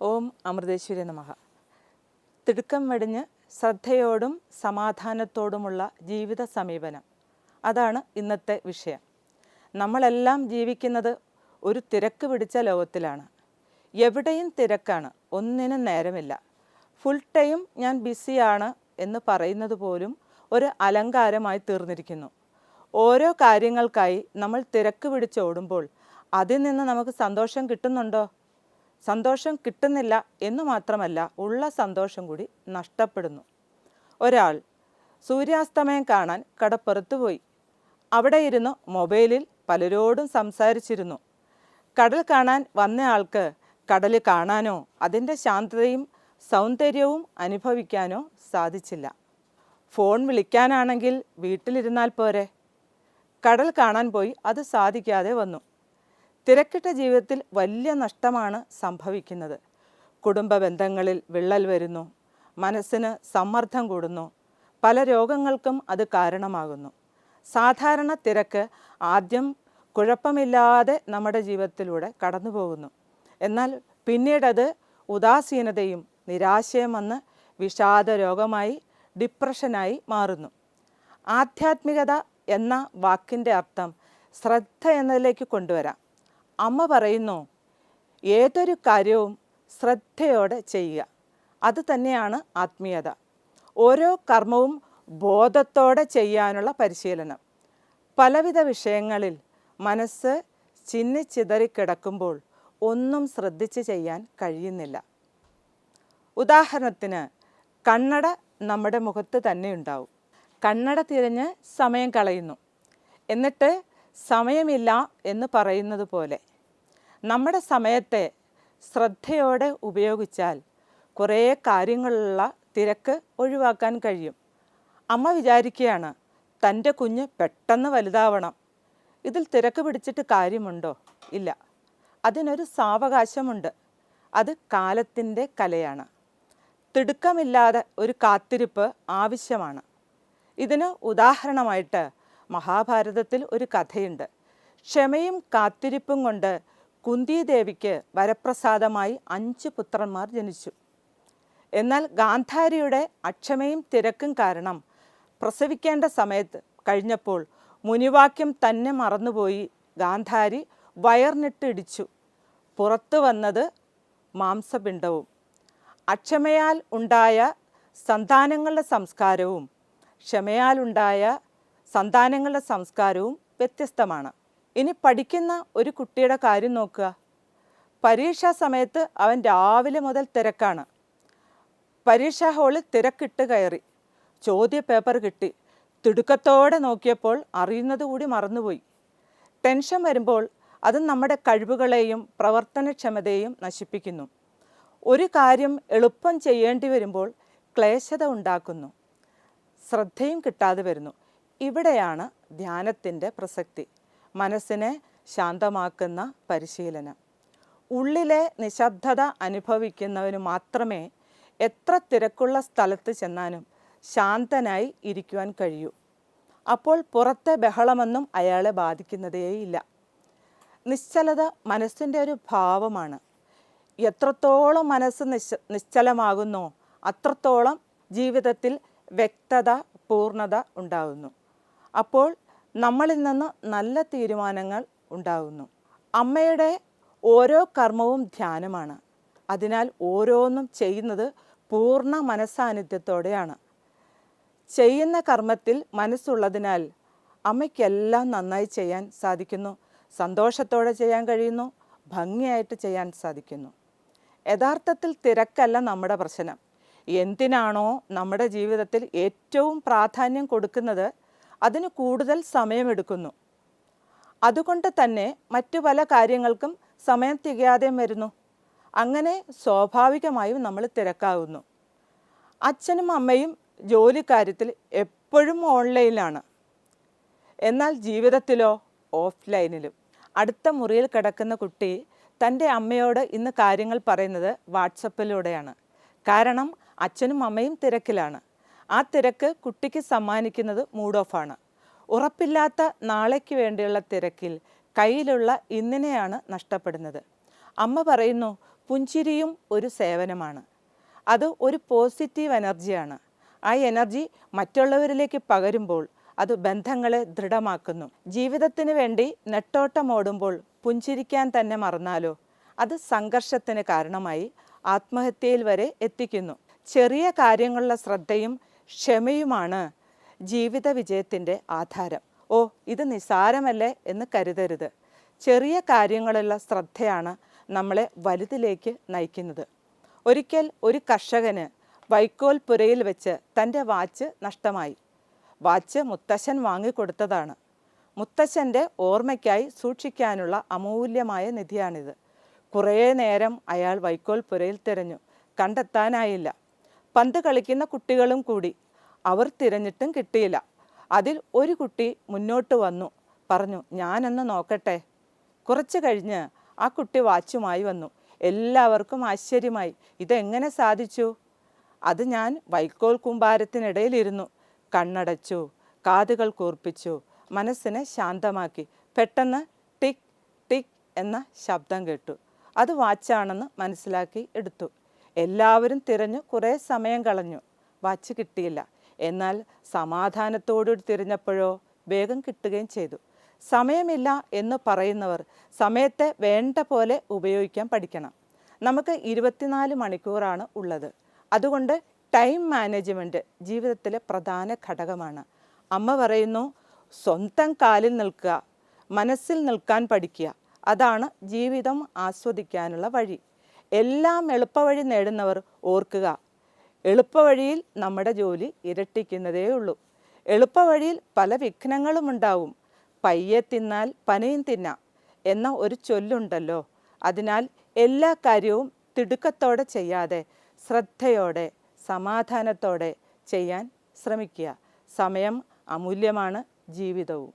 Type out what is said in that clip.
ഓം അമൃതേശ്വരി നമഹ തിടുക്കം വെടിഞ്ഞ് ശ്രദ്ധയോടും സമാധാനത്തോടുമുള്ള ജീവിത സമീപനം. അതാണ് ഇന്നത്തെ വിഷയം. നമ്മളെല്ലാം ജീവിക്കുന്നത് ഒരു തിരക്ക് പിടിച്ച ലോകത്തിലാണ്. എവിടെയും തിരക്കാണ് ഒന്നിനും നേരമില്ല. ഫുൾ ടൈം ഞാൻ ബിസിയാണ് എന്ന് പറയുന്നത് പോലും ഒരു അലങ്കാരമായി തീർന്നിരിക്കുന്നു. ഓരോ കാര്യങ്ങൾക്കായി നമ്മൾ തിരക്ക് പിടിച്ചോടുമ്പോൾ അതിൽ നിന്ന് നമുക്ക് സന്തോഷം കിട്ടുന്നുണ്ടോ? സന്തോഷം കിട്ടുന്നില്ല എന്ന് മാത്രമല്ല ഉള്ള സന്തോഷം കൂടി നഷ്ടപ്പെടുന്നു. ഒരാൾ സൂര്യാസ്തമയം കാണാൻ കടപ്പുറത്ത് പോയി. അവിടെ ഇരുന്ന് മൊബൈലിൽ പലരോടും സംസാരിച്ചിരുന്നു. കടൽ കാണാൻ വന്നയാൾക്ക് കടൽ കാണാനോ അതിന്റെ ശാന്തതയും സൗന്ദര്യവും അനുഭവിക്കാനോ സാധിച്ചില്ല. ഫോൺ വിളിക്കാനാണെങ്കിൽ വീട്ടിലിരുന്നാൽ പോരെ? കടൽ കാണാൻ പോയി അത് സാധിക്കാതെ വന്നു. തിരക്കിട്ട ജീവിതത്തിൽ വലിയ നഷ്ടമാണ് സംഭവിക്കുന്നത്. കുടുംബ ബന്ധങ്ങളിൽ വിള്ളൽ വരുന്നു. മനസ്സിന് സമ്മർദ്ദം കൂടുന്നു. പല രോഗങ്ങൾക്കും അത് കാരണമാകുന്നു. സാധാരണ തിരക്ക് ആദ്യം കുഴപ്പമില്ലാതെ നമ്മുടെ ജീവിതത്തിലൂടെ കടന്നു പോകുന്നു എന്നാൽ പിന്നീടത് ഉദാസീനതയും നിരാശയും വന്ന് വിഷാദ രോഗമായി ഡിപ്രഷനായി മാറുന്നു. ആധ്യാത്മികത എന്ന വാക്കിന്റെ അർത്ഥം ശ്രദ്ധ എന്നതിലേക്ക് കൊണ്ടുവരാം. അമ്മ പറയുന്നു ഏതൊരു കാര്യവും ശ്രദ്ധയോടെ ചെയ്യുക. അത് തന്നെയാണ് ആത്മീയത. ഓരോ കർമ്മവും ബോധത്തോടെ ചെയ്യാനുള്ള പരിശീലനം. പലവിധ വിഷയങ്ങളിൽ മനസ്സ് ചിന്നിച്ചിതറിക്കിടക്കുമ്പോൾ ഒന്നും ശ്രദ്ധിച്ച് ചെയ്യാൻ കഴിയുന്നില്ല. ഉദാഹരണത്തിന് കണ്ണട നമ്മുടെ മുഖത്ത് തന്നെ ഉണ്ടാവും. കണ്ണട തിരഞ്ഞ് സമയം കളയുന്നു. എന്നിട്ട് സമയമില്ല എന്ന് പറയുന്നത് പോലെ. നമ്മുടെ സമയത്തെ ശ്രദ്ധയോടെ ഉപയോഗിച്ചാൽ കുറേ കാര്യങ്ങളുള്ള തിരക്ക് ഒഴിവാക്കാൻ കഴിയും. അമ്മ വിചാരിക്കുകയാണ് തന്റെ കുഞ്ഞ് പെട്ടെന്ന് വലുതാവണം. ഇതിൽ തിരക്ക് പിടിച്ചിട്ട് കാര്യമുണ്ടോ? ഇല്ല. അതിനൊരു സാവകാശമുണ്ട്. അത് കാലത്തിന്റെ കലയാണ്. തിടുക്കമില്ലാതെ ഒരു കാത്തിരിപ്പ് ആവശ്യമാണ്. ഇതിന് ഉദാഹരണമായിട്ട് മഹാഭാരതത്തിൽ ഒരു കഥയുണ്ട്. ക്ഷമയും കാത്തിരിപ്പും കൊണ്ട് കുന്തിദേവിക്ക് വരപ്രസാദമായി അഞ്ച് പുത്രന്മാർ ജനിച്ചു. എന്നാൽ ഗാന്ധാരിയുടെ അക്ഷമയും തിരക്കും കാരണം പ്രസവിക്കേണ്ട സമയത്ത് കഴിഞ്ഞപ്പോൾ മുനിവാക്യം തന്നെ മറന്നുപോയി ഗാന്ധാരി വയർനിട്ടിടിച്ചു. പുറത്തു വന്നത് മാംസപിണ്ഡവും. അക്ഷമയാൽ ഉണ്ടായ സന്താനങ്ങളുടെ സംസ്കാരവും ക്ഷമയാലുണ്ടായ സന്താനങ്ങളുടെ സംസ്കാരവും വ്യത്യസ്തമാണ്. ഇനി പഠിക്കുന്ന ഒരു കുട്ടിയുടെ കാര്യം നോക്കുക. പരീക്ഷാ സമയത്ത് അവൻ രാവിലെ മുതൽ തിരക്കാണ്. പരീക്ഷാ ഹാളിൽ തിരക്കിട്ട് കയറി. ചോദ്യ പേപ്പർ കിട്ടി. തിടുക്കത്തോടെ നോക്കിയപ്പോൾ അറിയുന്നത് കൂടി മറന്നുപോയി. ടെൻഷൻ വരുമ്പോൾ അത് നമ്മുടെ കഴിവുകളെയും പ്രവർത്തനക്ഷമതയെയും നശിപ്പിക്കുന്നു. ഒരു കാര്യം എളുപ്പം ചെയ്യേണ്ടി വരുമ്പോൾ ക്ലേശത ഉണ്ടാക്കുന്നു. ശ്രദ്ധയും കിട്ടാതെ വരുന്നു. ഇവിടെയാണ് ധ്യാനത്തിന്റെ പ്രസക്തി. മനസ്സിനെ ശാന്തമാക്കുന്ന പരിശീലനം. ഉള്ളിലെ നിശബ്ദത അനുഭവിക്കുന്നവന് മാത്രമേ എത്ര തിരക്കുള്ള സ്ഥലത്ത് ചെന്നാലും ശാന്തനായി ഇരിക്കുവാൻ കഴിയൂ. അപ്പോൾ പുറത്തെ ബഹളമൊന്നും അയാളെ ബാധിക്കുന്നതേയില്ല. നിശ്ചലത മനസ്സിന്റെ ഒരു ഭാവമാണ്. എത്രത്തോളം മനസ്സ് നിശ്ച നിശ്ചലമാകുന്നോ അത്രത്തോളം ജീവിതത്തിൽ വ്യക്തത പൂർണത ഉണ്ടാകുന്നു അപ്പോൾ നമ്മളിൽ നിന്ന് നല്ല തീരുമാനങ്ങൾ ഉണ്ടാകുന്നു അമ്മയുടെ ഓരോ കർമ്മവും ധ്യാനമാണ്. അതിനാൽ ഓരോന്നും ചെയ്യുന്നത് പൂർണ മനസ്സാന്നിധ്യത്തോടെയാണ്. ചെയ്യുന്ന കർമ്മത്തിൽ മനസ്സുള്ളതിനാൽ അമ്മയ്ക്കെല്ലാം നന്നായി ചെയ്യാൻ സാധിക്കുന്നു. സന്തോഷത്തോടെ ചെയ്യാൻ കഴിയുന്നു. ഭംഗിയായിട്ട് ചെയ്യാൻ സാധിക്കുന്നു. യഥാർത്ഥത്തിൽ തിരക്കല്ല നമ്മുടെ പ്രശ്നം. എന്തിനാണോ നമ്മുടെ ജീവിതത്തിൽ ഏറ്റവും പ്രാധാന്യം കൊടുക്കുന്നത് അതിന് കൂടുതൽ സമയമെടുക്കുന്നു. അതുകൊണ്ട് തന്നെ മറ്റു പല കാര്യങ്ങൾക്കും സമയം തികയാതെയും വരുന്നു. അങ്ങനെ സ്വാഭാവികമായും നമ്മൾ തിരക്കാവുന്നു. അച്ഛനും അമ്മയും ജോലിക്കാര്യത്തിൽ എപ്പോഴും ഓൺലൈനിലാണ്. എന്നാൽ ജീവിതത്തിലോ ഓഫ്ലൈനിലും. അടുത്ത മുറിയിൽ കിടക്കുന്ന കുട്ടി തന്റെ അമ്മയോട് ഇന്ന് കാര്യങ്ങൾ പറയുന്നത് വാട്സപ്പിലൂടെയാണ്. കാരണം അച്ഛനും അമ്മയും തിരക്കിലാണ്. ആ തിരക്ക് കുട്ടിക്ക് സമ്മാനിക്കുന്നത് മൂഡ് ഓഫാണ് ഉറപ്പില്ലാത്ത നാളേക്ക് വേണ്ടിയുള്ള തിരക്കിൽ കയ്യിലുള്ള ഇന്നിനെയാണ് നഷ്ടപ്പെടുന്നത്. അമ്മ പറയുന്നു പുഞ്ചിരിയും ഒരു സേവനമാണ്. അത് ഒരു പോസിറ്റീവ് എനർജിയാണ് ആ എനർജി മറ്റുള്ളവരിലേക്ക് പകരുമ്പോൾ അത് ബന്ധങ്ങളെ ദൃഢമാക്കുന്നു. ജീവിതത്തിന് വേണ്ടി നെട്ടോട്ടമോടുമ്പോൾ പുഞ്ചിരിക്കാൻ തന്നെ മറന്നാലോ? അത് സംഘർഷത്തിന് കാരണമായി ആത്മഹത്യയിൽ വരെ എത്തിക്കുന്നു. ചെറിയ കാര്യങ്ങളിലെ ശ്രദ്ധയും ക്ഷമയുമാണ് ജീവിത വിജയത്തിന്റെ ആധാരം. ഓ ഇത് നിസാരമല്ലേ എന്ന് കരുതരുത്. ചെറിയ കാര്യങ്ങളുള്ള ശ്രദ്ധയാണ് നമ്മളെ വലുതിലേക്ക് നയിക്കുന്നത്. ഒരിക്കൽ ഒരു കർഷകന് വൈക്കോൽ പുരയിൽ വെച്ച് തന്റെ വാച്ച് നഷ്ടമായി. വാച്ച് മുത്തശ്ശൻ വാങ്ങിക്കൊടുത്തതാണ്. മുത്തശ്ശന്റെ ഓർമ്മയ്ക്കായി സൂക്ഷിക്കാനുള്ള അമൂല്യമായ നിധിയാണിത്. കുറേ നേരം അയാൾ വൈക്കോൽ പുരയിൽ തിരഞ്ഞു. കണ്ടെത്താനായില്ല. പന്ത് കളിക്കുന്ന കുട്ടികളും കൂടി അവർ തിരഞ്ഞിട്ടും കിട്ടിയില്ല. അതിൽ ഒരു കുട്ടി മുന്നോട്ട് വന്നു. പറഞ്ഞു ഞാനെന്ന് നോക്കട്ടെ. കുറച്ച് കഴിഞ്ഞ് ആ കുട്ടി വാച്ചുമായി വന്നു. എല്ലാവർക്കും ആശ്ചര്യമായി. ഇതെങ്ങനെ സാധിച്ചു? അത് ഞാൻ വൈക്കോൽ കൂമ്പാരത്തിനിടയിലിരുന്നു. കണ്ണടച്ചു കാതുകൾ കൂർപ്പിച്ചു മനസ്സിനെ ശാന്തമാക്കി. പെട്ടെന്ന് ടിക് ടിക് എന്ന ശബ്ദം കേട്ടു. അത് വാച്ചാണെന്ന് മനസ്സിലാക്കി എടുത്തു. എല്ലാവരും തിരഞ്ഞു കുറേ സമയം കളഞ്ഞു. വാച്ച് കിട്ടിയില്ല. എന്നാൽ സമാധാനത്തോടുകൂടി തിരഞ്ഞപ്പോഴോ വേഗം കിട്ടുകയും ചെയ്തു. സമയമില്ല എന്ന് പറയുന്നവർ സമയത്തെ വേണ്ട പോലെ ഉപയോഗിക്കാൻ പഠിക്കണം. നമുക്ക് ഇരുപത്തിനാല് മണിക്കൂറാണ് ഉള്ളത്. അതുകൊണ്ട് ടൈം മാനേജ്മെന്റ് ജീവിതത്തിലെ പ്രധാന ഘടകമാണ്. അമ്മ പറയുന്നു സ്വന്തം കാലിൽ നിൽക്കുക മനസ്സിൽ നിൽക്കാൻ പഠിക്കുക. അതാണ് ജീവിതം ആസ്വദിക്കാനുള്ള വഴി. എല്ലാം എളുപ്പവഴി നേടുന്നവർ ഓർക്കുക. എളുപ്പവഴിയിൽ നമ്മുടെ ജോലി ഇരട്ടിക്കുന്നതേ ഉള്ളൂ എളുപ്പവഴിയിൽ പല വിഘ്നങ്ങളും ഉണ്ടാവും. പയ്യെ തിന്നാൽ പനയും തിന്നാം എന്ന ഒരു ചൊല്ലുണ്ടല്ലോ. അതിനാൽ എല്ലാ കാര്യവും തിടുക്കത്തോടെ ചെയ്യാതെ ശ്രദ്ധയോടെ സമാധാനത്തോടെ ചെയ്യാൻ ശ്രമിക്കുക. സമയം അമൂല്യമാണ് ജീവിതവും.